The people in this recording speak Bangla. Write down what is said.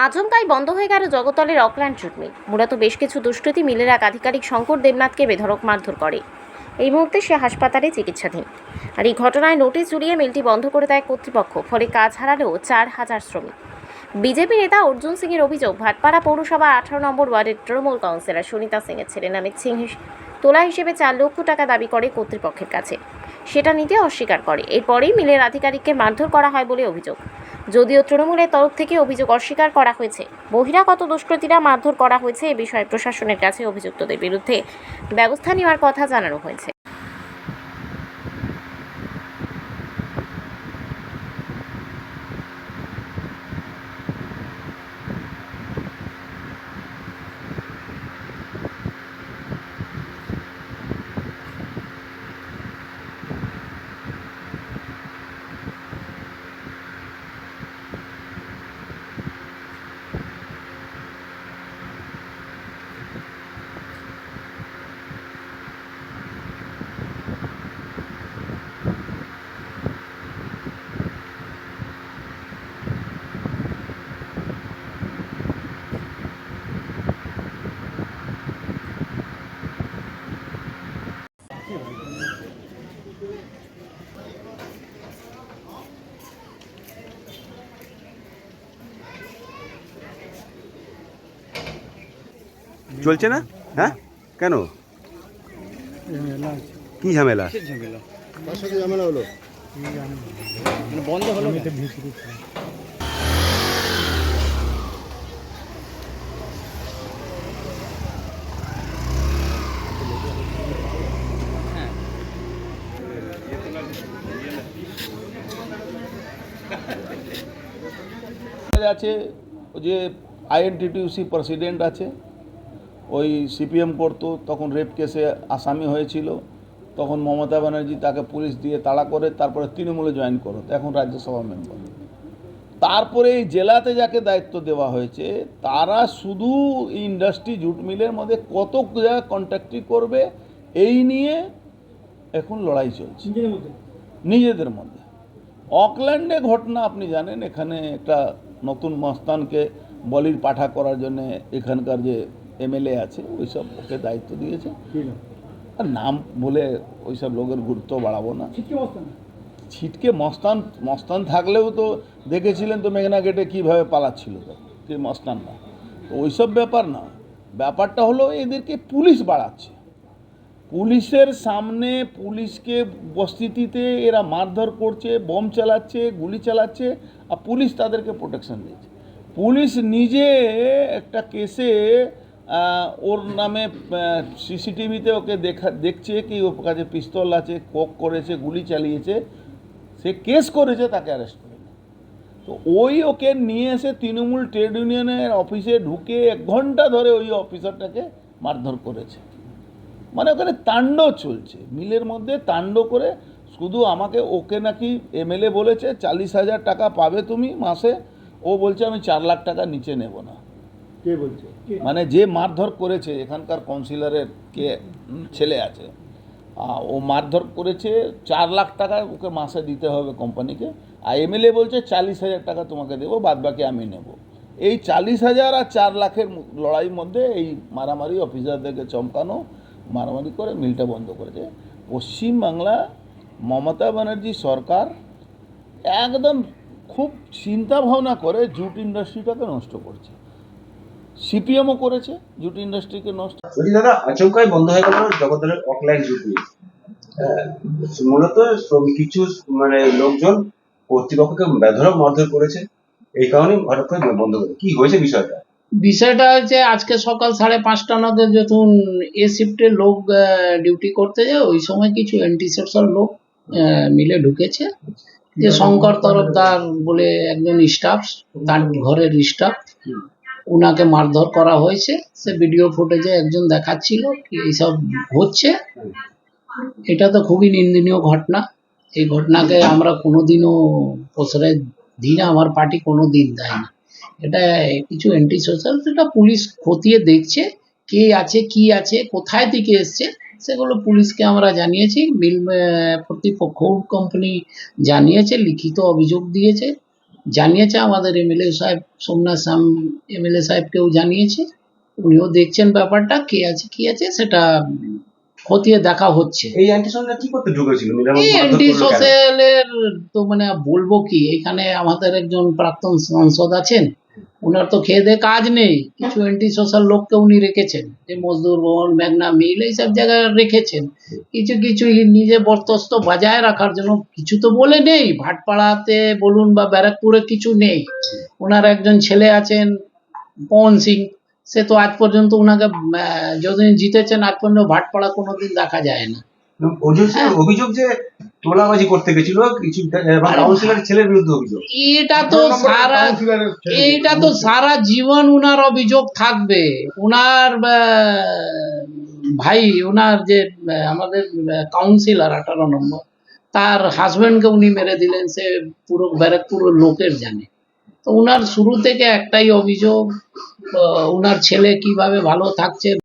আচমকাই বন্ধ হয়ে গেল জগতলের অকল্যান্ড জুট মিল মূলত বেশ কিছু দুষ্কৃতী মিলের এক আধিকারিক শঙ্কর দেবনাথকে বেধড়ক মারধর করে। এই মুহূর্তে সে হাসপাতালে চিকিৎসাধীন। আর এই ঘটনায় নোটিশ জুড়িয়ে মিলটি বন্ধ করে দেয় কর্তৃপক্ষ, ফলে কাজ হারালেও চার হাজার শ্রমিক। বিজেপি নেতা অর্জুন সিংয়ের অভিযোগ, ভাটপাড়া পৌরসভা আঠারো নম্বর ওয়ার্ডের তৃণমূল কাউন্সিলর সুনিতা সিংয়ের ছেলে নামে সিং হিস- তোলা হিসেবে চার লক্ষ টাকা দাবি করে কর্তৃপক্ষের কাছে। সেটা নিতে অস্বীকার করে। এরপরেই মিলের আধিকারিককে মারধর করা হয় বলে অভিযোগ। যদিও তৃণমূলের তরফ থেকে অভিযোগ অস্বীকার করা হয়েছে। বহিরাগত দুষ্কৃতীরা মারধর করা হয়েছে এ বিষয়ে প্রশাসনের কাছে অভিযুক্তদের বিরুদ্ধে। ব্যবস্থা নেওয়ার কথা জানানো হয়েছে। চলছে না? হ্যাঁ? কেন? কি ঝামেলা? ঝামেলা হলো আছে যে আইএনটিটিউসি প্রেসিডেন্ট আছে। ওই সিপিএম করতো তখন রেপ কেসে আসামি হয়েছিল। তখন মমতা ব্যানার্জি তাকে পুলিশ দিয়ে তাড়া করে তারপরে তৃণমূলে জয়েন করো। এখন রাজ্যসভা মেম্বার তারপরে এই জেলাতে যাকে দায়িত্ব দেওয়া হয়েছে তারা শুধু ইন্ডাস্ট্রি জুট মিলের মধ্যে কত জায়গায় কন্ট্যাক্টই করবে এই নিয়ে এখন লড়াই চলছে। নিজেদের মধ্যে। অকল্যান্ডে ঘটনা আপনি জানেন এখানে একটা নতুন মস্তানকে বলির পাঠা করার জন্য এখানকার যে এমএলএ আছে ওইসব ওকে দায়িত্ব দিয়েছে। আর নাম বলে ওইসব লোকের গুরুত্ব বাড়াবো না। ছিটকে মস্তান। মস্তান থাকলেও তো দেখেছিলেন তো মেঘনা গেটে কীভাবে পালাচ্ছিল তো কি মস্তান না তো ওইসব ব্যাপার না ব্যাপারটা হলো এদেরকে পুলিশ বাড়াচ্ছে। পুলিশের সামনে পুলিশকে উপস্থিতিতে এরা মারধর করছে বোম চালাচ্ছে গুলি চালাচ্ছে আর পুলিশ তাদেরকে প্রোটেকশন দিচ্ছে। পুলিশ নিজে একটা কেসে ওর নামে সিসিটিভিতে ওকে দেখা, দেখছে কি, ওর কাছে পিস্তল আছে, কোক করেছে, গুলি চালিয়েছে। সে কেস করেছে, তাকে অ্যারেস্ট করে। তো ওই ওকে নিয়ে এসে তৃণমূল ট্রেড ইউনিয়নের অফিসে ঢুকে এক ঘণ্টা ধরে ওই অফিসারটাকে মারধর করেছে। মানে ওখানে তাণ্ড চলছে। মিলের মধ্যে তাণ্ড করে শুধু আমাকে ওকে নাকি এমএলএ বলেছে, চাল্লিশ হাজার টাকা পাবে তুমি মাসে। ও বলছে, আমি চার লাখ টাকা নিচে নেব না। কে বলছে? মানে যে মারধর করেছে এখানকার কাউন্সিলরের কে ছেলে আছে ও মারধর করেছে চার লাখ টাকা ওকে মাসে দিতে হবে কোম্পানিকে আর এমএলএ বলছে চাল্লিশ হাজার টাকা তোমাকে দেবো বাদ বাকি আমি নেব। এই চাল্লিশ হাজার আর চার লাখের লড়াইয়ের মধ্যে এই মারামারি অফিসারদেরকে চমকানো মারামারি করে মিলটা বন্ধ করেছে। পশ্চিমবাংলা মমতা ব্যানার্জি সরকার একদম খুব চিন্তা ভাবনা করে জুট ইন্ডাস্ট্রিটাকে নষ্ট করছে। সিপিএমও করেছে জুট ইন্ডাস্ট্রিকে নষ্ট বলছি দাদা আচমকাই বন্ধ হয়ে গেল জগদ্দলের অকলাইন জুট মূলত কিছু মানে লোকজন কর্তৃপক্ষকে বেধরক মারধর করেছে এই কারণে হঠাৎ করে বন্ধ করে কি হয়েছে বিষয়টা? বিষয়টা হচ্ছে আজকে সকাল সাড়ে পাঁচটা নাগাদ যখন এ শিফটে লোক ডিউটি করতে যায় ওই সময় কিছু অ্যান্টি সোশ্যাল লোক আহ, মিলে ঢুকেছে। যে শঙ্কর তরফদার বলে একজন স্টাফ তার ঘরের স্টাফ উনাকে মারধর করা হয়েছে। সে ভিডিও ফুটেজে একজন দেখাচ্ছিল কি এইসব হচ্ছে। এটা তো খুবই নিন্দনীয় ঘটনা। এই ঘটনাকে আমরা কোনোদিনও প্রশ্রয় দিই না, আমার পার্টি কোনো দিন দেয় না। এটা কিছু অ্যান্টি সোশ্যাল সেটা পুলিশ খতিয়ে দেখছে, কে আছে, কি আছে, কোথায় থেকে এসছে, সেগুলো পুলিশকে আমরা জানিয়েছি। মিল কর্তৃপক্ষ কোম্পানি জানিয়েছে, লিখিত অভিযোগ দিয়েছে। জানিয়েছে আমাদের এমএলএ সাহেব সোমনাথ সাম এমএলএ সাহেবকেও জানিয়েছে। উনিও দেখছেন ব্যাপারটা কে আছে কি আছে সেটা খতিয়ে দেখা হচ্ছে। এই অ্যান্টি সোশ্যাল কি করতে ঢুকেছিল? এই তো মানে বলব কি এখানে আমাদের একজন প্রাক্তন সাংসদ আছেন ওনার তো খেয়ে দিয়ে কাজ নেই। কিছু অ্যান্টি সোশ্যাল লোককে উনি রেখেছেন। যে মজদুর ভবন মেঘনা মিল এইসব জায়গায় রেখেছেন। কিছু কিছু নিজে বরতস্ত বজায় রাখার জন্য কিছু তো বলে নেই। ভাটপাড়াতে বলুন বা ব্যারাকপুরে কিছু নেই। ওনার একজন ছেলে আছেন পবন সিং। সে তো আজ পর্যন্ত ওনাকে যতদিন জিতেছেন আজ পর্যন্ত ভাটপাড়া কোনোদিন দেখা যায় না। অভিযোগ যে তোলাবাজি করতে গেছিল কিছু কাউন্সিলর ছেলের বিরুদ্ধে অভিযোগ। এটা তো সারা এইটা তো সারা জীবন উনার অভিযোগ থাকবে। উনার ভাই উনার যে আমাদের কাউন্সিলর আঠারো নম্বর তার হাজবেন্ডকে উনি মেরে দিলেন সে পুরো ব্যারাকপুর লোকের জানে। তো উনার শুরু থেকে একটাই অভিযোগ উনার ছেলে কীভাবে ভালো থাকছে